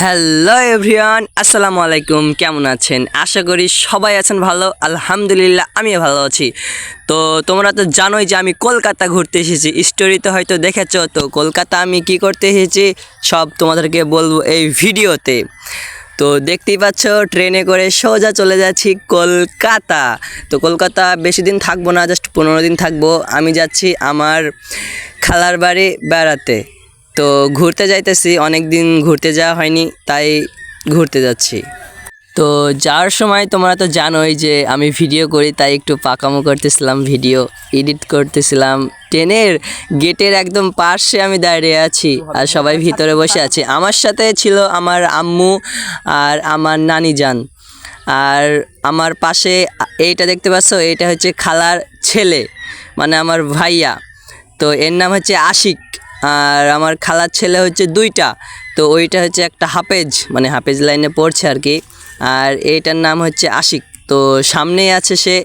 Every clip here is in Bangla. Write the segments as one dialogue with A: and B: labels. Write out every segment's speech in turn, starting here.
A: হ্যালো এভরিওয়ান আসসালামু আলাইকুম কেমন আছেন? আশা করি সবাই আছেন ভালো। আলহামদুলিল্লাহ, আমিও ভালো আছি। তো তোমরা তো জানোই যে আমি কলকাতা ঘুরতে এসেছি। স্টোরিতে হয়তো দেখেছ। তো কলকাতা আমি কি করতে এসেছি? সব তোমাদেরকে বলব এই ভিডিওতে। তো দেখতেই পাচ্ছ, ট্রেনে করে সোজা চলে যাচ্ছি কলকাতা। তো কলকাতা বেশি দিন থাকব না, জাস্ট পনেরো দিন থাকব। আমি যাচ্ছি আমার খালার বাড়ি বেড়াতে। তো ঘুরতে যাইতেছি অনেক দিন ঘুরতে যাওয়া হয়নি, তাই ঘুরতে যাচ্ছি। তো যাওয়ার সময় তোমরা তো জানোই যে আমি ভিডিও করি, তাই একটু পাকামো করতেছিলাম ভিডিও এডিট করতেছিলাম। ট্রেনের গেটের একদম পাশে আমি দাঁড়িয়ে আছি আর সবাই ভিতরে বসে আছে। আমার সাথে ছিল আমার আম্মু আর আমার নানি যান আর আমার পাশে এইটা দেখতে পাচ্ছ, এইটা হচ্ছে খালার ছেলে মানে আমার ভাইয়া। তো এর নাম হচ্ছে আশিক। আর আমার খালার ছেলে হচ্ছে দুইটা। তো ওইটা হচ্ছে একটা হাফেজ মানে হাফেজ লাইনে পড়ছে আর কি। আর এইটার নাম হচ্ছে আশিক। তো সামনেই আছে সে,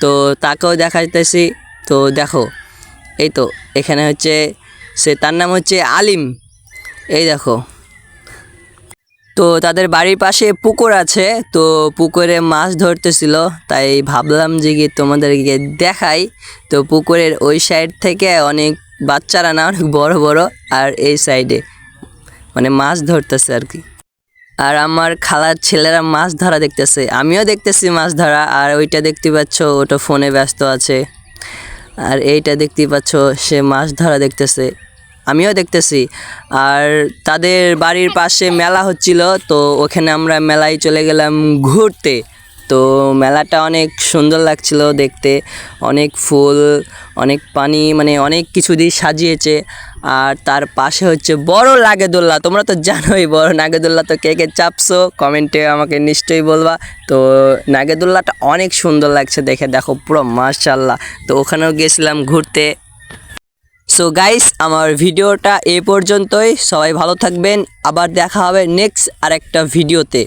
A: তো তাকেও দেখাইতেছি। তো দেখো, এই তো এখানে হচ্ছে সে, তার নাম হচ্ছে আলিম। এই দেখো। তো তাদের বাড়ির পাশে পুকুর আছে, তো পুকুরে মাছ ধরতেছিল। তাই ভাবলাম যে গিয়ে তোমাদেরকে দেখাই। তো পুকুরের ওই সাইড থেকে অনেক বাচ্চারা না, অনেক বড় বড়, আর এই সাইডে মানে মাছ ধরতেছে আর কি। আর আমার খালার ছেলেরা মাছ ধরা দেখতেছে। আমিও দেখতেছি মাছ ধরা, আর ওইটা দেখতে পাচ্ছ, ওটা ফোনে ব্যস্ত আছে। আর এইটা দেখতে পাচ্ছ, সে মাছ ধরা দেখতেছে। আমিও দেখতেছি। আর তাদের বাড়ির পাশে মেলা হচ্ছিল, তো ওখানে আমরা মেলায় চলে গেলাম ঘুরতে। তো মেলাটা অনেক সুন্দর লাগছিল দেখতে। অনেক ফুল, অনেক পানি মানে অনেক কিছু দিয়ে সাজিয়েছে। আর তার পাশে হচ্ছে বড় নাগেদোল্লা। তোমরা তো জানোই বড় নাগেদোল্লা তো কে কে চাপছো, কমেন্টে আমাকে নিশ্চয়ই বলবা। তো নাগেদোল্লাটা অনেক সুন্দর লাগছে দেখে, দেখো পুরো মাশাল্লাহ তো ওখানেও গেছিলাম ঘুরতে। সো গাইস আমার ভিডিওটা এ পর্যন্তই। সবাই ভালো থাকবেন। আবার দেখা হবে নেক্সট আরেকটা ভিডিওতে।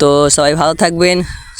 A: তো সবাই ভালো থাকবেন।